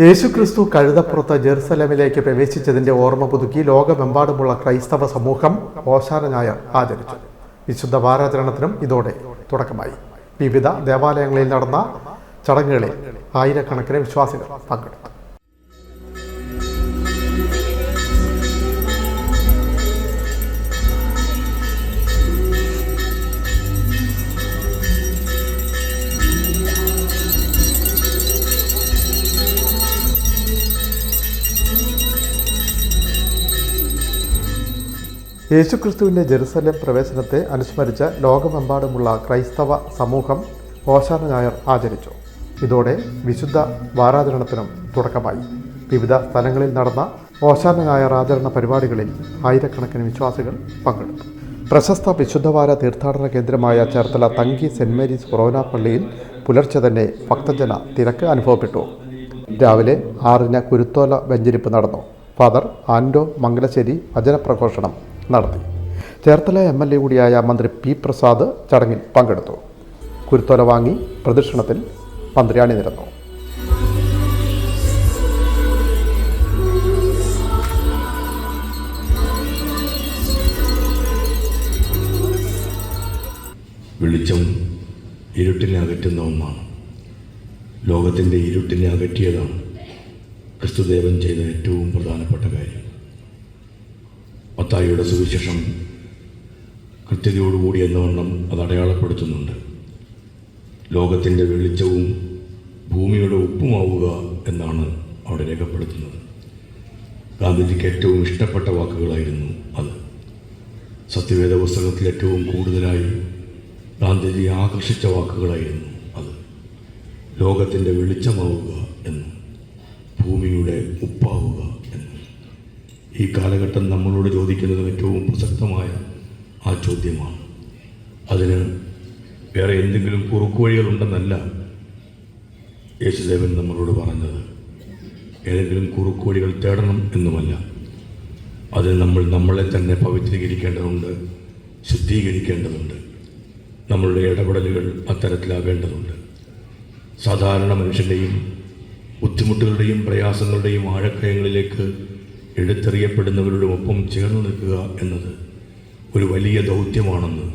യേശുക്രിസ്തു കഴുതപ്പുറത്ത് ജെറുസലമിലേക്ക് പ്രവേശിച്ചതിന്റെ ഓർമ്മ പുതുക്കി ലോകമെമ്പാടുമുള്ള ക്രൈസ്തവ സമൂഹം ഓശാന ഞായർ ആചരിച്ചു. വിശുദ്ധ വാരാചരണത്തിനും ഇതോടെ തുടക്കമായി. വിവിധ ദേവാലയങ്ങളിൽ നടന്ന ചടങ്ങുകളിൽ ആയിരക്കണക്കിന് വിശ്വാസികൾ പങ്കെടുത്തു. യേശുക്രിസ്തുവിന്റെ ജെറുസലേം പ്രവേശനത്തെ അനുസ്മരിച്ച് ലോകമെമ്പാടുമുള്ള ക്രൈസ്തവ സമൂഹം ഓശാന ഞായർ ആചരിച്ചു. ഇതോടെ വിശുദ്ധ വാരാചരണത്തിനും തുടക്കമായി. വിവിധ സ്ഥലങ്ങളിൽ നടന്ന ഓശാന ഞായർ ആചരണ പരിപാടികളിൽ ആയിരക്കണക്കിന് വിശ്വാസികൾ പങ്കെടുത്തു. പ്രശസ്ത വിശുദ്ധവാര തീർത്ഥാടന കേന്ദ്രമായ ചേർത്തല തങ്കി സെന്റ് മേരീസ് കൊറോന പള്ളിയിൽ പുലർച്ചെ തന്നെ ഭക്തജന തിരക്ക് അനുഭവപ്പെട്ടു. രാവിലെ ആറിന് കുരുത്തോല വെഞ്ചരിപ്പ് നടന്നു. ഫാദർ ആൻഡോ മംഗലശ്ശേരി വചനപ്രഘോഷണം നടത്തി. ചേർത്തല എം എൽ എ കൂടിയായ മന്ത്രി പി പ്രസാദ് ചടങ്ങിൽ പങ്കെടുത്തു. കുരുത്തോല വാങ്ങി പ്രദക്ഷിണത്തിൽ മന്ത്രി അണിനിരന്നു വെളിച്ചം ഇരുട്ടിനെ അകറ്റുന്ന ഒന്നാണ്. ലോകത്തിന്റെ ഇരുട്ടിനെ അകറ്റിയതാണ് ക്രിസ്തുദേവൻ ചെയ്ത ഏറ്റവും പ്രധാനപ്പെട്ട കാര്യം. മത്തായിയുടെ സുവിശേഷം കൃത്യതയോടുകൂടി എന്നവണ്ണം അത് അടയാളപ്പെടുത്തുന്നുണ്ട്. ലോകത്തിന്റെ വെളിച്ചവും ഭൂമിയുടെ ഉപ്പുമാവുക എന്നാണ് അവിടെ രേഖപ്പെടുത്തുന്നത്. ഗാന്ധിജിക്ക് ഏറ്റവും ഇഷ്ടപ്പെട്ട വാക്കുകളായിരുന്നു അത്. സത്യവേദ പുസ്തകത്തിൽ ഏറ്റവും കൂടുതലായി ഗാന്ധിജി ആകർഷിച്ച വാക്കുകളായിരുന്നു അത്. ലോകത്തിന്റെ വെളിച്ചമാവുക എന്നും ഭൂമിയുടെ ഉപ്പാവുക ഈ കാലഘട്ടം നമ്മളോട് ചോദിക്കുന്നത് ഏറ്റവും പ്രസക്തമായ ആ ചോദ്യമാണ്. അതിന് വേറെ എന്തെങ്കിലും കുറുക്കുവഴികളുണ്ടെന്നല്ല യേശുദേവൻ നമ്മളോട് പറഞ്ഞത്. ഏതെങ്കിലും കുറുക്കുവഴികൾ തേടണം എന്നുമല്ല. അതിന് നമ്മൾ നമ്മളെ തന്നെ പവിത്രീകരിക്കേണ്ടതുണ്ട് ശുദ്ധീകരിക്കേണ്ടതുണ്ട്. നമ്മളുടെ ഇടപെടലുകൾ അത്തരത്തിലാകേണ്ടതുണ്ട്. സാധാരണ മനുഷ്യന്റെയും ബുദ്ധിമുട്ടുകളുടെയും പ്രയാസങ്ങളുടെയും ആഴക്കയങ്ങളിലേക്ക് എടുത്തെറിയപ്പെടുന്നവരുടെ ഒപ്പം ചേർന്ന് നിൽക്കുക എന്നത് ഒരു വലിയ ദൗത്യമാണെന്ന്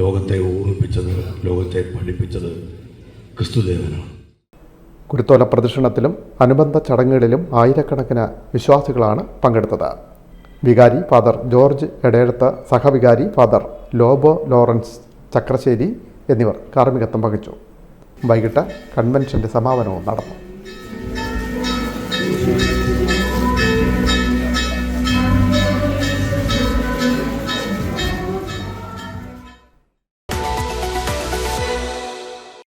ലോകത്തെ ഓർമ്മിപ്പിച്ചത് ലോകത്തെ പഠിപ്പിച്ചത് ക്രിസ്തുദേവനാണ്. കുരുത്തോല പ്രദക്ഷിണത്തിലും അനുബന്ധ ചടങ്ങുകളിലും ആയിരക്കണക്കിന് വിശ്വാസികളാണ് പങ്കെടുത്തത്. വികാരി ഫാദർ ജോർജ് എടയെടുത്ത് സഹവികാരി ഫാദർ ലോബോ ലോറൻസ് ചക്രശ്ശേരി എന്നിവർ കാർമ്മികത്വം വഹിച്ചു. വൈകിട്ട് കൺവെൻഷന്റെ സമാപനവും നടന്നു.